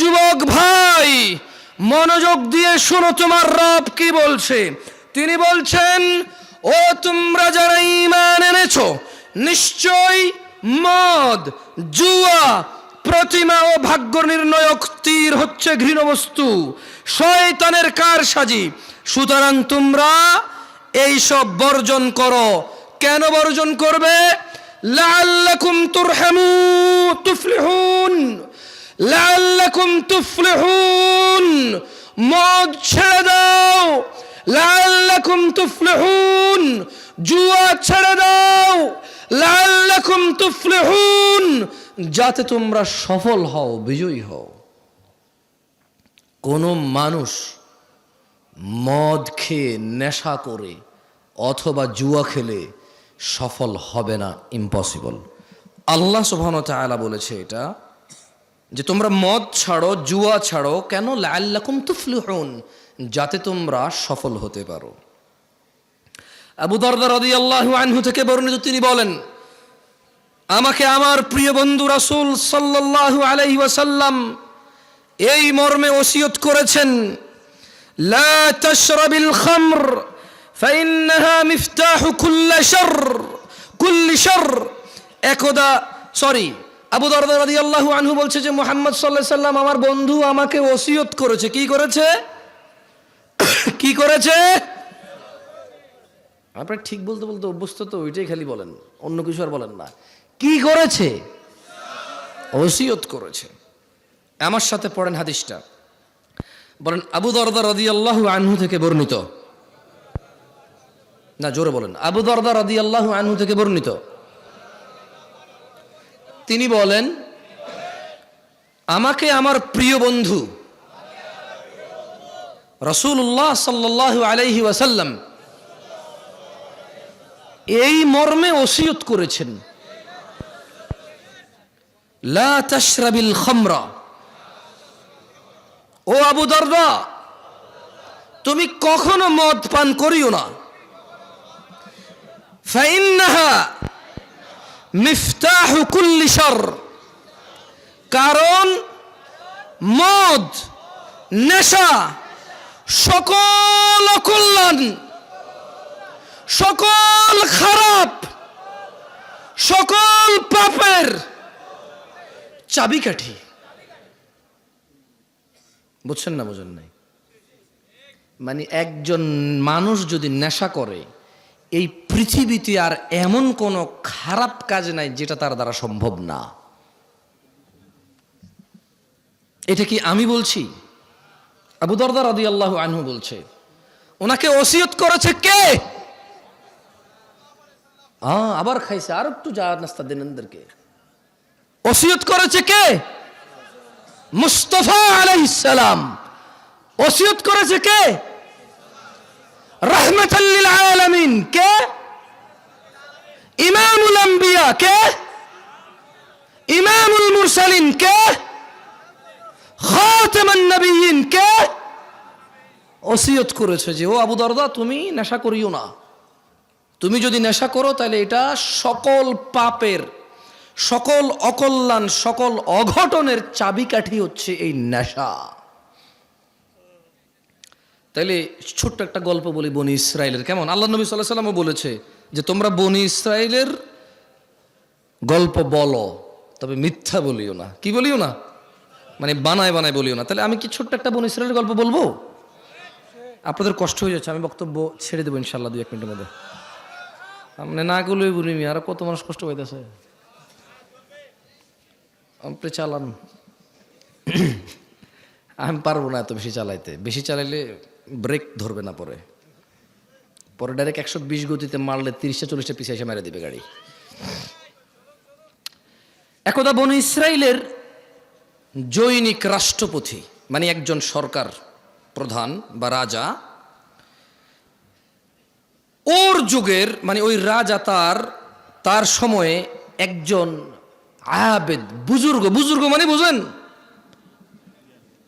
যুবক ভাই, মনোযোগ দিয়ে শোনো তোমার রব কি বলছে। তিনি বলছেন, ও তোমরা যারা ঈমান এনেছো, নিশ্চয় মদ, জুয়া, প্রতিমা ও ভাগ্য নির্ণয়ক তীর হচ্ছে ঘৃণ বস্তু, শয়তানের কার সাজি সুতরাং তোমরা এইসব বর্জন করো। কেন বর্জন করবে? লাআল্লাকুম তুরহামু, তুফলিহুন। লাআল্লাকুম তুফলিহুন। মদ ছেড়ে দাও। লাআল্লাকুম তুফলিহুন। জুয়া ছেড়ে দাও। লাআল্লাকুম তুফলিহুন। যাতে তোমরা সফল হও, বিজয়ী হও। কোনো মানুষ মদ খেয়ে নেশা করে অথবা জুয়া খেলে সফল হবে না ইম্পসিবল আল্লাহ সুবহান তাআলা বলেছে এটা। যে তোমরা মদ ছাড়ো, জুয়া ছাড়ো, কেন লাল্লাকুম তুফলিহুন? যাতে তোমরা সফল হতে পারো। আবু দরদা আল্লাহ আনহু থেকে বর্ণিত তিনি বলেন, আমাকে আমার প্রিয় বন্ধু রাসুল সাল্লাল্লাহু আলাইহি ওয়াসাল্লাম এই মর্মে ওসিয়ত করেছেন, লা খামর, ফাইন্নাহা মিফতাহু কুল্লি শার কুল্লি শার একদা, সরি আবু দরদা রাদিয়াল্লাহু আনহু বলছে যে, মোহাম্মদ আলাইহি সাল্লাম আমার বন্ধু আমাকে ওসিয়ত করেছে। কি করেছে? কি করেছে? আপনার ঠিক বলতে বলতে অভ্যস্ত তো, ওইটাই খালি বলেন। অন্য কিছু আর বলেন না। কি করেছে? ওসিয়ত করেছে। আমার সাথে পড়েন হাদিসটা। বলেন, আবু দরদা রদি আল্লাহ আনহু থেকে বর্ণিত। না, জোরে বলেন। আবু দরদা রদি আল্লাহ আনহু থেকে বর্ণিত। তিনি বলেন, আমাকে আমার প্রিয় বন্ধু রসুল্লাহ সাল্লাহ আলাইহি ওয়াসাল্লাম এই মর্মে ওসিয়ত করেছেন, লা তাশরাবিল ও আবু দরদা, তুমি কখনো মদ পান করিও না। ফাইন্নাহা মিফতাহু কুল্লি শার। কারণ মদ, নেশা, সকল অকল্যাণ, সকল খারাপ, সকল পাপের চাবিকাঠি। বুঝছেন না, বুঝেন নাই? মানে একজন মানুষ যদি নেশা করে, এই পৃথিবীতে আর এমন কোনো খারাপ কাজ নাই যেটা তার দ্বারা সম্ভব না। এটা কি আমি বলছি? আবু দরদার রাদি আল্লাহ আনহু বলছে, ওনাকে ওসিয়ত করেছে কে? হ্যাঁ আবার খাইছে। আর একটু যা নাস্তা দেন এদেরকে। ওসিয়ত করেছে কে? মুস্তফা আলাইসালাম ওসিয়ত করেছে কে? রহমতুল্লিল আলামিন। কে? ইমামুল আম্বিয়া কে? ইমামুল মুরসালিন কে? খাতামান নবিয়িন কে? ওসিয়ত করেছে যে, ও আবু দরদা, তুমি নেশা করিও না। তুমি যদি নেশা করো, তাহলে এটা সকল পাপের, সকল অকল্যাণ, সকল অঘটনের চাবিকাঠি হচ্ছে এই নেশা। তাইলে ছোট্ট একটা গল্প বলি বনি ইসরায়েলের কেমন? আল্লাহ নবী সাল্লাহ সাল্লামও বলেছে যে তোমরা বনি ইসরায়েলের গল্প বলো, তবে মিথ্যা বলিও না। কি বলিও না? মানে বানায় বানায় বলিও না। তাহলে আমি কি ছোট্ট একটা বনি ইসরায়েলের গল্প বলব? আপনাদের কষ্ট হয়ে যাচ্ছে, আমি বক্তব্য ছেড়ে দেবো ইনশাল্লাহ দু এক মিনিটের মধ্যে। আপনি না করলেই বলি আর কত মানুষ কষ্ট পাইতেছে। আপনি চালান। আমি পারব না এত বেশি চালাইতে। বেশি চালাইলে ব্রেক ধরবে না পরে। পরে ডাইরেক্ট একশো বিশ গতিতে মারলে তিরিশটা, চল্লিশটা পিছিয়ে এসে মেরে দিবে গাড়ি। একদা বন ইসরায়েলের জৈনিক রাষ্ট্রপতি মানে একজন সরকার প্রধান বা রাজা, ওর যুগের মানে ওই রাজা তার তার সময়ে একজন আবেদ, বুজুর্গ বুজুর্গ মানে বুঝেন?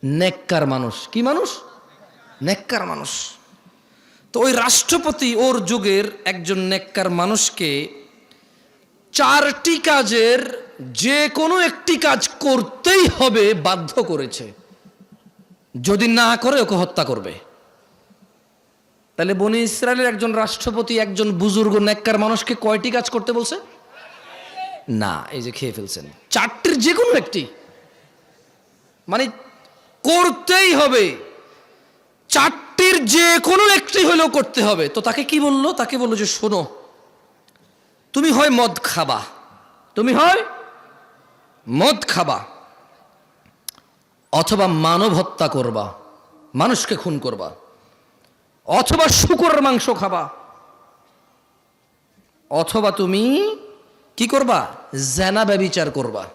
নেককার মানুষ। কি মানুষ? নেককার মানুষ। তো ওই রাষ্ট্রপতি ওর যুগের একজন নেককার মানুষকে চারটি কাজের যে কোনো একটি কাজ করতেই হবে বাধ্য করেছে। যদি না করে ওকে হত্যা করবে। তাহলে বনি ইসরায়েলের একজন রাষ্ট্রপতি, একজন বুজুর্গ, নেককার মানুষকে কয়টি কাজ করতে বলছে? না, এই যে খেয়ে ফেলছেন। চারটির যে কোনো একটি। মানে করতেই হবে। চারটির যে কোনো একটি হলেও করতে হবে। তো তাকে কি বলল? তাকে বলল যে, শোনো, তুমি হয় মদ খাবা। তুমি হয় মদ খাবা। অথবা মানব হত্যা করবা। মানুষকে খুন করবা। অথবা শুকরের মাংস খাবা। অথবা তুমি কি করবা? জেনা ব্যবিচার করবা।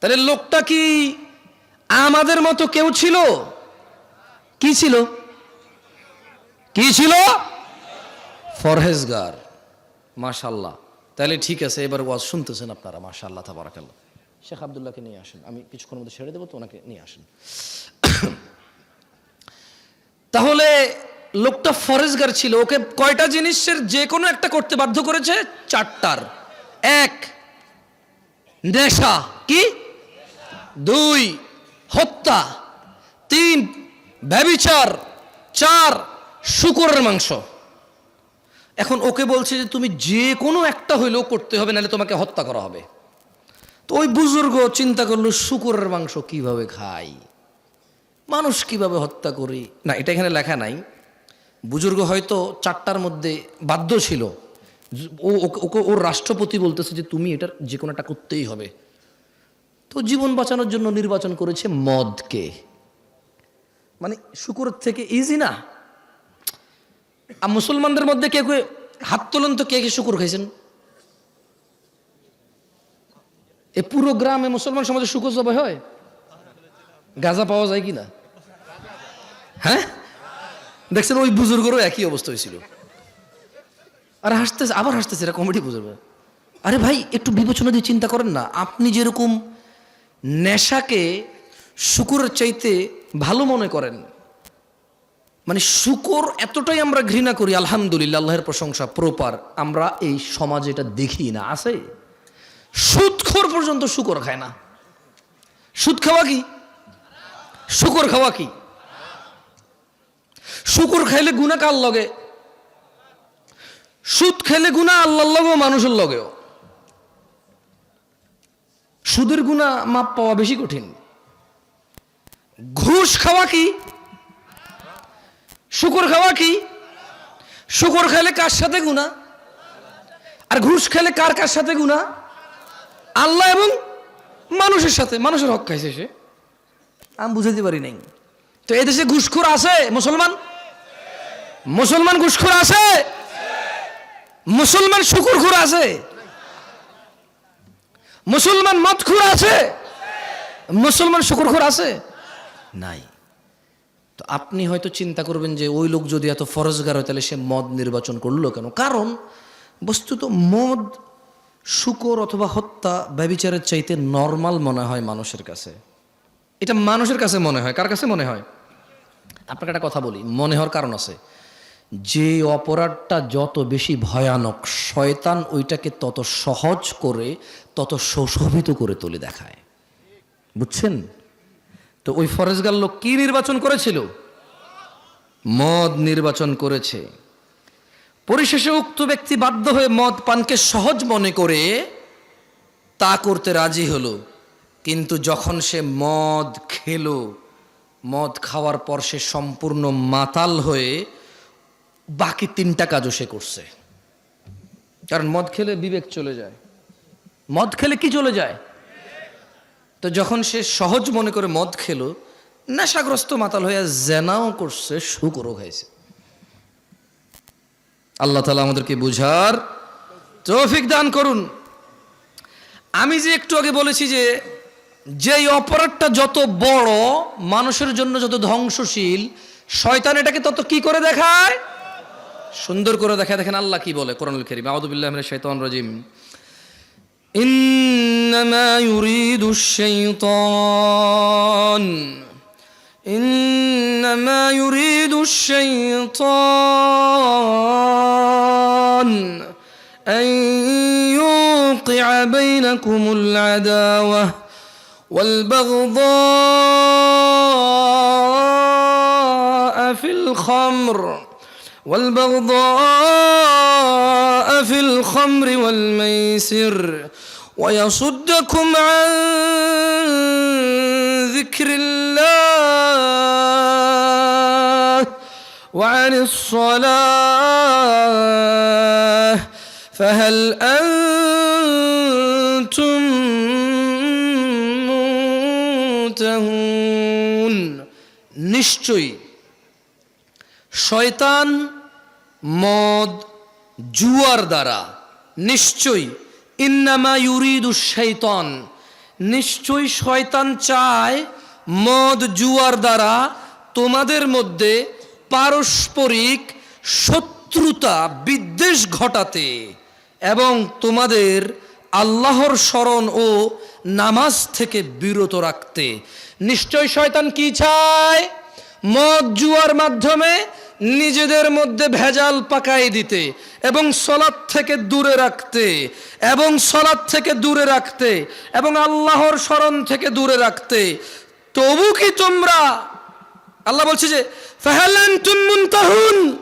তাহলে লোকটা কি আমাদের মতো কেউ ছিল? কি ছিল? কি ছিল? ফরহেজগার। মাশাল্লাহ তাহলে ঠিক আছে, এবার ওয়াজ শুনতেছেন আপনারা মাশাল্লাহ তাবারাকাল্লাহ। শেখ আবদুল্লাহকে নিয়ে আসেন। আমি কিছুক্ষণের মধ্যে ছেড়ে দেবো, তো ওনাকে নিয়ে আসেন। তাহলে লোকটা ফরেজগার ছিল, ওকে কয়টা জিনিসের যে কোনো একটা করতে বাধ্য করেছে? চারটার। এক, নেশা। কি? দুই, হত্যা। তিন, ব্যবিচার। চার শুকরের মাংস। এখন ওকে বলছে যে তুমি যে কোনো একটা হইলেও করতে হবে, নাহলে তোমাকে হত্যা করা হবে। তো ওই বুজুর্গ চিন্তা করল, শুকরের মাংস কীভাবে খাই? মানুষ কীভাবে হত্যা করি? না, এটা এখানে লেখা নাই। বুজুর্গ হয়তো চারটার মধ্যে বাধ্য ছিল। ও, ওকে- ওর রাষ্ট্রপতি বলতেছে যে তুমি এটার যে কোনো একটা করতেই হবে। তো জীবন বাঁচানোর জন্য নির্বাচন করেছে মদকে। মানে শুকুরের থেকে ইজি না? আর মুসলমানদের মধ্যে কে কে হাত তোলেন তো কে কে শুকুর খাইছেন? এ পুরো গ্রামে মুসলমান সমাজে শুকুর জবাই হয়? গাঁজা পাওয়া যায় কি না? হ্যাঁ? দেখছেন ওই বুজুর্গরও একই অবস্থা হয়েছিল। আরে হাসতেছে, আবার হাসতেছে এটা কমেডি বুঝবে আরে ভাই, একটু বিবেচনা দিয়ে চিন্তা করেন না, আপনি যেরকম নেশাকে শুকুরের চাইতে ভালো মনে করেন মানে শুকর এতটাই আমরা ঘৃণা করি, আলহামদুলিল্লাহ, আল্লাহর প্রশংসা, প্রপার। আমরা এই সমাজে এটা দেখি না, আছে? সুদখোর পর্যন্ত শুকর খায় না। সুদ খাওয়া কি? শুকর খাওয়া কি? শুকর খাইলে গুণা কার লগে? সুদ খেলে গুণা আল্লাহর লগেও, মানুষের লগেও। সুদের গুণা মাপ পাওয়া বেশি কঠিন। ঘুষ খাওয়া কি? শুকর খাওয়া কি? শুকর খেলে কার সাথে গুণা আর ঘুষ খেলে কার কার সাথে গুণা আল্লাহ এবং মানুষের সাথে, মানুষের হক খাইছে সে। আমি বুঝাতে পারি নাই। তো এদেশে ঘুষখোর আছে? মুসলমান? মুসলমান ঘুষখোর আছে? মুসলমান শুকুরখোর আছে? মুসলমান মদখোর আছে? মুসলমান শুকুরখোর আছে? নাই। তো আপনি হয়তো চিন্তা করবেন যে ওই লোক যদি এত ফরজগার হয়, তাহলে সে মদ নির্বাচন করল কেন? কারণ বস্তুত মদ, শুকর অথবা হত্যা ব্যবিচারের চাইতে নর্মাল মনে হয় মানুষের কাছে। এটা মানুষের কাছে মনে হয়। কার কাছে মনে হয়? আপনাকে একটা কথা বলি, মনে হওয়ার কারণ আছে। যে অপরাধটা যত বেশি ভয়ানক, শয়তান ওইটাকে তত সহজ করে, তত সুশোভিত করে তুলে দেখায়। বুঝছেন? তো ওই ফরেজগার লোক কি নির্বাচন করেছিল? মদ নির্বাচন করেছে। পরিশেষে উক্ত ব্যক্তি বাধ্য হয়ে মদ পানকে সহজ মনে করে তা করতে রাজি হলো। কিন্তু যখন সে মদ খেলো, মদ খাওয়ার পর সে সম্পূর্ণ মাতাল হয়ে বাকি তিনটা কাজও সে করছে। কারণ মদ খেলে বিবেক চলে যায়। মদ খেলে কি চলে যায়? তো যখন সে সহজ মনে করে মদ খেলো, নেশাগ্রস্ত মাতাল হয়ে জেনাও করছে, শুকরও খাইছে। আল্লাহ তালা আমাদেরকে বুঝার তৌফিক দান করুন। আমি যে একটু আগে বলেছি যে, যেই অপরাধটা যত বড়, মানুষের জন্য যত ধ্বংসশীল, শয়তান এটাকে তত কি করে দেখায়? সুন্দর করে দেখায়। দেখেন আল্লাহ কি বলে কোরআনুল করিম। আউযুবিল্লাহি মিনাশ শাইতানির রাজিম। إنما يريد الشيطان. إنما يريد الشيطان أن يوقع بينكم العداوة والبغضاء في الخمر والبغضاء في الخمر والميسر. ويصدكم عن ذكر الله وعن الصلاة فهل أنتم মুনতাহুন নিশ্চয়ই শয়তান মদ জুয়ার দ্বারা নিশ্চয়ই ইন্নামা ইউরিদু শৈতান নিশ্চয়ই শয়তান চায় মদ জুয়ার দ্বারা তোমাদের মধ্যে পারস্পরিক শত্রুতা, বিদ্বেষ ঘটাতে এবং তোমাদের আল্লাহর স্মরণ ও নামাজ থেকে বিরত রাখতে। নিশ্চয় শয়তান কি চায়? মদ জুয়ার মাধ্যমে নিজেদের মধ্যে ভেজাল পাকাই দিতে এবং সলাদ থেকে দূরে রাখতে এবং সলাদ থেকে দূরে রাখতে এবং আল্লাহর স্মরণ থেকে দূরে রাখতে। তবু কি তোমরা, আল্লাহ বলছে যে, ফাহালান তুমুনতাহুন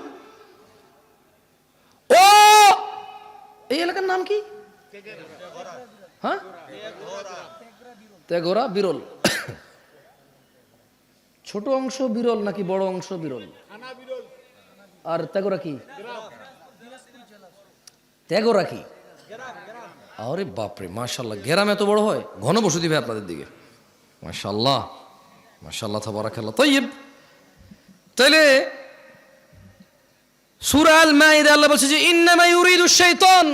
ও, এই এলাকার নাম কি? হ্যাঁ? বিরল। ছোট অংশ বিরল নাকি বড় অংশ বিরল? আর তেগোরা কি তেগোরা কি আরে বাপরে মাশাল্লাহ গ্রাম এত বড় হয় ঘন বসতি ভাই আপনাদের দিকে মাশাল্লাহ মাশাল্লাহ তাবারাকাল্লাহ তৈব তাইলে সূরা আল মাইদা আল্লাহ বলছে যে ইন্নামা ইউরিদু শাইতান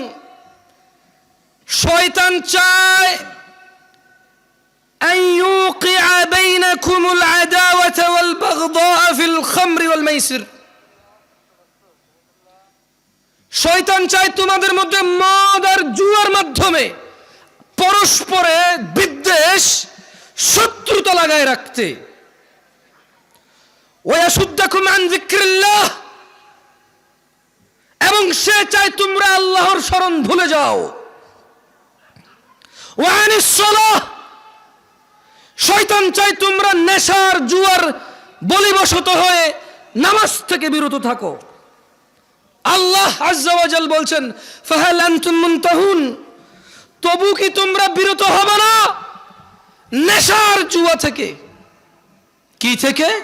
শয়তান চায় أن يوقع بينكم العداوة والبغضاء في الخمر والميسر শয়তান চায় তোমাদের মধ্যে মদ আর জুয়ার মাধ্যমে পরস্পরে বিদ্বেষ শত্রুতা লাগায় রাখতে। এবং সে চায় তোমরা আল্লাহর স্মরণ ভুলে যাও। শয়তান চাই তোমরা নেশার, জুয়ার, বলিবশত হয়ে নামাজ থেকে বিরত থাকো। আল্লাহ আজ্জাওয়াজাল বলছেন, ফাহাল মুনতাহুন? তবু কি তোমরা বিরত হবে না? নেশার জুয়া থেকে। কি থেকে?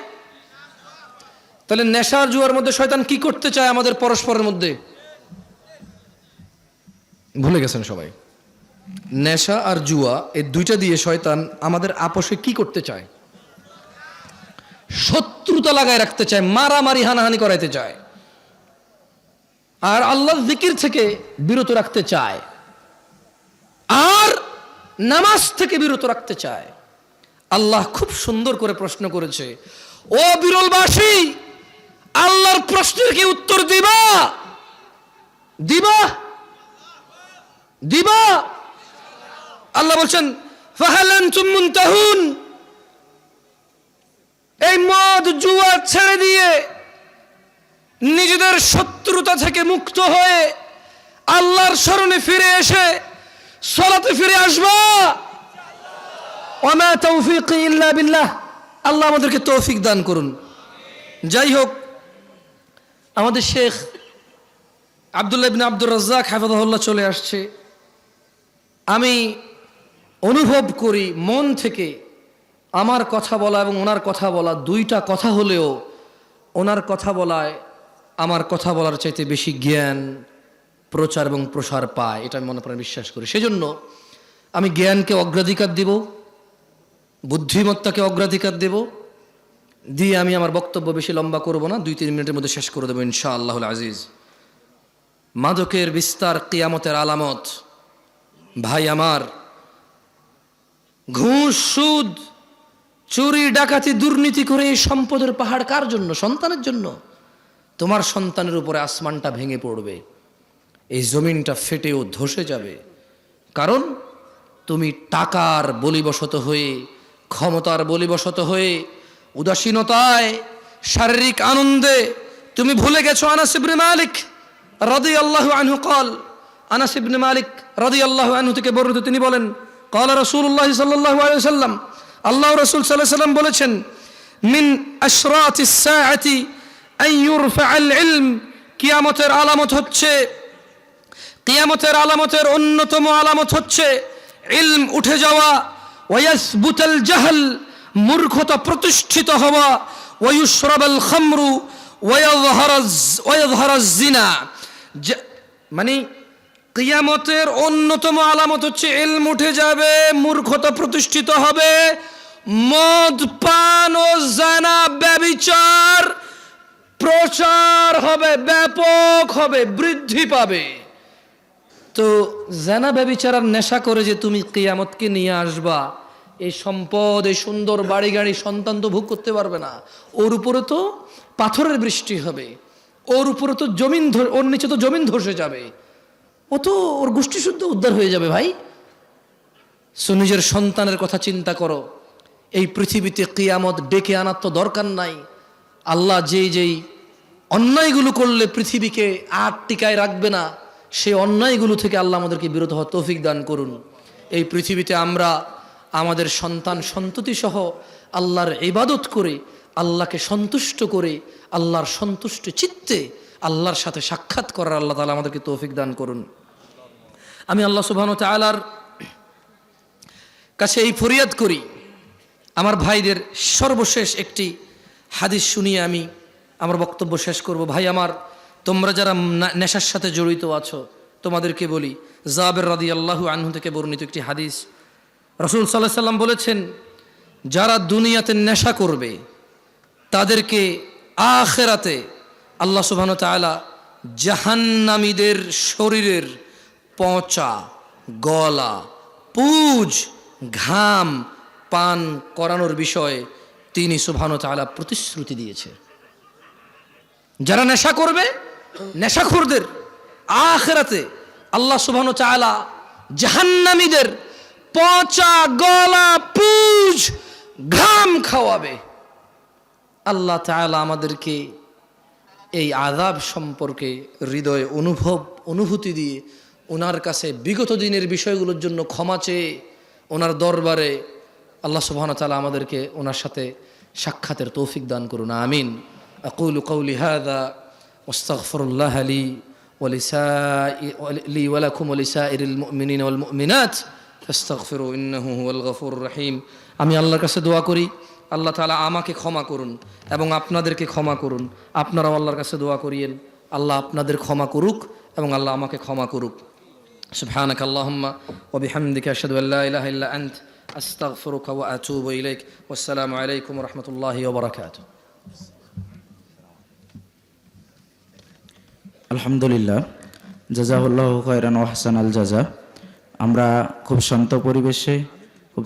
তাহলে নেশার জুয়ার মধ্যে শয়তান কি করতে চায় আমাদের পরস্পরের মধ্যে? ভুলে গেছেন সবাই। নেশা আর জুয়া, এই দুইটা দিয়ে শয়তান আমাদের আপোষে কি করতে চায়? শত্রুতা লাগায় রাখতে চায়, মারামারি হানাহানি করাইতে চায়। আর আল্লাহ জিকির থেকে বিরত রাখতে চায়। আর নামাজ থেকে বিরত রাখতে চায়। আল্লাহ খুব সুন্দর করে প্রশ্ন করেছে, ও বিরলবাসী, আল্লাহর প্রশ্নের কি উত্তর দিবা? দিবা? দিবা? আল্লাহ বলছেন এই মদ, জুয়া ছেড়ে দিয়ে নিজেদের শত্রুতা থেকে মুক্ত হয়ে আল্লাহর স্মরণে ফিরে এসে সলাতে ফিরে আসবা। ওমা তৌফিক ইল্লা বিল্লাহ। আল্লাহ আমাদেরকে তৌফিক দান করুন। যাই হোক, আমাদের শেখ আবদুল্লাহ ইবিন আব্দুর রাজ্জাক হাফাদুল্লাহ চলে আসছে। আমি অনুভব করি মন থেকে আমার কথা বলা এবং ওনার কথা বলা দুইটা কথা হলেও ওনার কথা বলায় আমার কথা বলার চাইতে বেশি জ্ঞান, প্রচার এবং প্রসার পায়, এটা আমি মনে প্রাণে বিশ্বাস করি। সেজন্য আমি জ্ঞানকে অগ্রাধিকার দিব, বুদ্ধিমত্তাকে অগ্রাধিকার দেব, দিয়ে আমি আমার বক্তব্য বেশি লম্বা করব না, দুই, তিন মিনিটের মধ্যে শেষ করে দেবো ইনশা আল্লাহুল আজিজ। মাদকের বিস্তার কেয়ামতের আলামত, ভাই আমার, ঘুষ, সুদ, চুরি, ডাকাতি, দুর্নীতি করে এই সম্পদের পাহাড় কার জন্য? সন্তানের জন্য। তোমার সন্তানের উপরে আসমানটা ভেঙে পড়বে। এই জমিনটা ফেটেও ধসে যাবে। কারণ তুমি টাকার বলিবশত হয়ে, ক্ষমতার বলিবশত হয়ে, উদাসীনতায়, শারীরিক আনন্দে তুমি ভুলে গেছো আনাস ইবনে মালিক রদি আল্লাহ আনহু কল। আনাস ইবনে মালিক রদি আল্লাহ আনহু থেকে বর্ণিত তিনি বলেন, কল রসুল্লাহ সাল্লাহ সাল্লাম আল্লাহ রসুল সাল্লাহ সাল্লাম বলেছেন, মিন আশরাত কিয়ামতের আলামত হচ্ছে, কিয়ামতের আলামতের অন্যতম আলামত হচ্ছে ইলম উঠে যাওয়া, ওয়াসবুতাল জাহল, মূর্খতা প্রতিষ্ঠিত হওয়া ওয়ুশরাবাল খামরু জিনা। মানে কিয়ামতের অন্যতম আলামত হচ্ছে ইলম উঠে যাবে, মূর্খতা প্রতিষ্ঠিত হবে, মদ, পান ও জানা, ব্যবিচার প্রচার হবে, ব্যাপক হবে, বৃদ্ধি পাবে। তো জানা ব্যবিচারার নেশা করে যে তুমি কিয়ামতকে নিয়ে আসবা, এই সম্পদ, এই সুন্দর বাড়ি গাড়ি সন্তান তো ভোগ করতে পারবে না। ওর উপরে তো পাথরের বৃষ্টি হবে, ওর উপরে তো জমিন ওর নিচে তো জমিন ধসে যাবে। ও তো ওর গোষ্ঠী শুদ্ধ উদ্ধার হয়ে যাবে ভাই। সো নিজের সন্তানের কথা চিন্তা করো, এই পৃথিবীতে কিয়ামত ডেকে আনার তো দরকার নাই। আল্লাহ যেই যেই অন্যায়গুলো করলে পৃথিবীকে আর টিকায় রাখবে না, সেই অন্যায়গুলো থেকে আল্লাহ আমাদেরকে বিরত হওয়ার তৌফিক দান করুন। এই পৃথিবীতে আমরা আমাদের সন্তান সন্ততি সহ আল্লাহর ইবাদত করে, আল্লাহকে সন্তুষ্ট করে, আল্লাহর সন্তুষ্ট চিত্তে আল্লাহর সাথে সাক্ষাৎ করার আল্লাহ তালা আমাদেরকে তৌফিক দান করুন। আমি আল্লাহ সুবাহন তালার কাছে এই ফরিয়াদ করি, আমার ভাইদের সর্বশেষ একটি হাদিস শুনিয়ে আমি আমার বক্তব্য শেষ করব। ভাই আমার, তোমরা যারা নেশার সাথে জড়িত আছো, তোমাদেরকে বলি, জাবের রাদি আল্লাহু আনহু থেকে বর্ণিত একটি হাদিস। রসুল সাল্লাহ সাল্লাম বলেছেন, যারা দুনিয়াতে নেশা করবে, তাদেরকে আখেরাতে আল্লাহ সুবহান তাআলা জাহান্নামীদের শরীরের পচা গলা, পুজ, ঘাম পান করানোর বিষয়ে তিনি সুবহান তাআলা প্রতিশ্রুতি দিয়েছে। যারা নেশা করবে, নেশাখোরদের আখেরাতে আল্লাহ সুবহান চায়লা জাহান্নামীদের পচা গলা, পুজ, ঘাম খাওয়াবে। আল্লাহ তাআলা আমাদেরকে এই আদাব সম্পর্কে হৃদয়ে অনুভব, অনুভূতি দিয়ে ওনার কাছে বিগত দিনের বিষয়গুলোর জন্য ক্ষমা চেয়ে ওনার দরবারে আল্লাহ সুবহান তাআলা আমাদেরকে ওনার সাথে সাক্ষাতের তৌফিক দান করুন আমিন أقول قولي هذا واستغفر الله لي ولسائر لي ولكم ولسائر المؤمنين والمؤمنات فاستغفروا إنه هو الغفور الرحيم আমি আল্লাহর কাছে দোয়া করি আল্লাহ তাআলা আমাকে ক্ষমা করুন এবং আপনাদেরকে ক্ষমা করুন আপনারাও আল্লাহর কাছে দোয়া করিয়েন আল্লাহ আপনাদের ক্ষমা করুক এবং আল্লাহ আমাকে ক্ষমা করুক سبحانك اللهم وبحمدك أشهد أن لا إله إلا أنت أستغفرك وأتوب إليك والسلام عليكم ورحمة الله وبركاته আলহামদুলিল্লাহ জাজাহুল্লাহ খয়রান ওয়াহসান আল জাজা আমরা খুব শান্ত পরিবেশে খুব